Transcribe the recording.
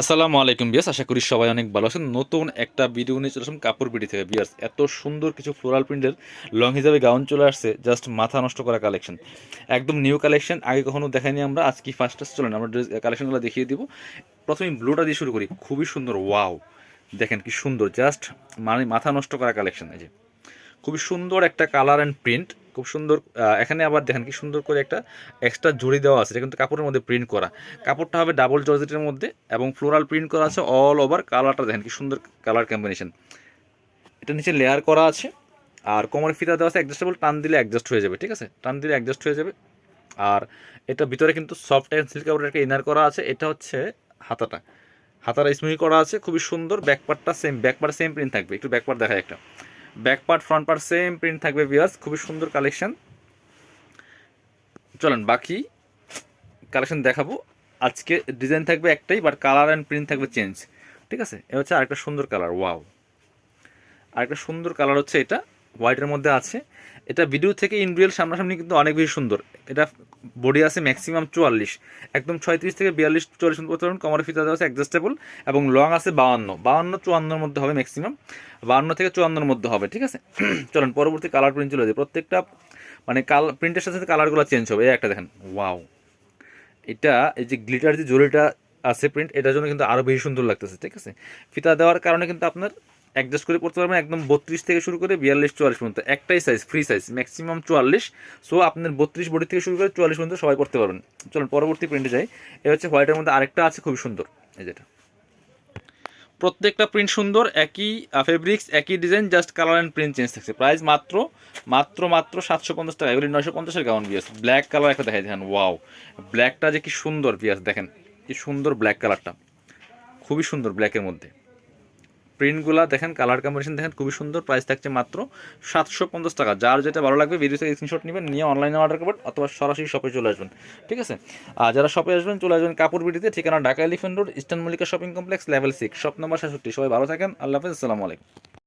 আসসালামু আলাইকুম বিয়াস আশা করি সবাই অনেক ভালো আছেন। নতুন একটা ভিডিও নিয়ে চলে আসলাম কাপড় বিডি থেকে। বিয়াস এত সুন্দর কিছু ফ্লোরাল প্রিন্টের লং হিসাবে গাউন চলে আসছে জাস্ট মাথা নষ্ট করা কালেকশন একদম নিউ কালেকশন আগে কখনো দেখাইনি আমরা, আজকে ফার্স্ট চলেন, আমরা ড্রেস কালেকশনগুলো দেখিয়ে দিব। প্রথমে ব্লুটা দিয়ে শুরু করি, খুবই সুন্দর ওয়াও দেখেন কি সুন্দর জাস্ট মানে মাথা নষ্ট করা কালেকশন এই যে। খুবই সুন্দর একটা কালার অ্যান্ড প্রিন্ট খুব সুন্দর এখানে আবার দেখেন কি সুন্দর করে একটা এক্সট্রা জড়ি দেওয়া আছে, এটা কিন্তু কাপড়ের মধ্যে প্রিন্ট করা। কাপড়টা হবে ডাবল জর্জেটের মধ্যে এবং ফ্লোরাল প্রিন্ট করা আছে অল ওভার কালারটা দেখেন কি সুন্দর কালার কম্বিনেশন এটা নিচে লেয়ার করা আছে, আর কোমরের ফিতা দেওয়া আছে অ্যাডজাস্টেবল টান দিলে অ্যাডজাস্ট হয়ে যাবে, ঠিক আছে? টান দিলে অ্যাডজাস্ট হয়ে যাবে। আর এটা ভিতরে কিন্তু সফট অ্যান্ড সিল্ক কাপড়ের একটা ইনার করা আছে, এটা হচ্ছে হাতাটা। হাতাটা স্মুই করা আছে, খুবই সুন্দর ব্যাকপার্টটা same back part same print থাকবে। একটু ব্যাকপার্ট দেখায় একটা। Back part, front part same print থাকবে ভিউয়ার্স খুবই সুন্দর কালেকশন চলেন, বাকি কালেকশন দেখাবো। আজকে ডিজাইন থাকবে একটাই বাট কালার অ্যান্ড প্রিন্ট থাকবে চেঞ্জ ঠিক আছে? এ হচ্ছে আরেকটা সুন্দর কালার ওয়াও আরেকটা সুন্দর কালার হচ্ছে এটা হোয়াইটের মধ্যে আছে। এটা ভিডিও থেকে ইন রিয়েল সামনাসামনি কিন্তু অনেক বেশি সুন্দর। এটা বডি আছে ম্যাক্সিমাম চুয়াল্লিশ। একদম ছয়ত্রিশ থেকে বিয়াল্লিশ, চল্লিশ করতে পারবেন কমারের ফিতা আছে অ্যাডজাস্টেবল এবং লং আছে বাউান্ন বাউান্ন চুয়ান্নর মধ্যে হবে ম্যাক্সিমাম বাউন্ন থেকে চুয়ান্নর মধ্যে হবে, ঠিক আছে? চলেন, পরবর্তী কালার প্রিন্ট চলে যায় প্রত্যেকটা মানে কাল প্রিন্টের সাথে সাথে কালারগুলো চেঞ্জ হবে। এই একটা দেখেন ওয়াও এটা, এই যে গ্লিটার যে জরিটা আছে প্রিন্ট এটার জন্য কিন্তু আরও বেশি সুন্দর লাগতেছে, ঠিক আছে? ফিতা দেওয়ার কারণে কিন্তু আপনার অ্যাডজাস্ট করে পড়তে পারবেন একদম বত্রিশ থেকে শুরু করে বিয়াল্লিশ, চুয়াল্লিশ পর্যন্ত। একটাই সাইজ ফ্রি সাইজ ম্যাক্সিমাম চুয়াল্লিশ। সো আপনার বত্রিশ বডি থেকে শুরু করে চুয়াল্লিশ পর্যন্ত সবাই পড়তে পারবেন। চলুন, পরবর্তী প্রিন্টে যাই। এ হচ্ছে হোয়াইটের মধ্যে আরেকটা আছে, খুবই সুন্দর। এই যেটা। প্রত্যেকটা প্রিন্ট সুন্দর, একই ফেব্রিক্স একই design just colour and print change থাকছে। প্রাইস মাত্র মাত্র মাত্র সাতশো পঞ্চাশ টাকা। এগুলি নয়শো পঞ্চাশের গাউন বিয়াস ব্ল্যাক কালার একটা দেখাই, দেখেন ওয়াও ব্ল্যাকটা যে কি সুন্দর বিয়াস দেখেন, কি সুন্দর ব্ল্যাক কালারটা খুবই সুন্দর ব্ল্যাকের মধ্যে। প্রিন্টগুলা দেখেন কালার কম্বিনেশন দেখেন, খুবই সুন্দর প্রাইস থাকছে মাত্র সাতশো পঞ্চাশ টাকা। যার যেটা ভালো লাগবে ভিডিও থেকে স্ক্রিনশট নেবেন, নিয়ে অনলাইনে অর্ডার করবেন, অথবা সরাসরি শপে চলে আসবেন। ঠিক আছে? আর যারা শপে আসবেন, চলে আসবেন কাপড় বিটিতে ঠিকানা Dhaka elephant road eastern Mallika shopping complex level six shop number সাতষট্টি সবাই ভালো থাকেন, আল্লাহ হাফিজ, আসসালামু আলাইকুম।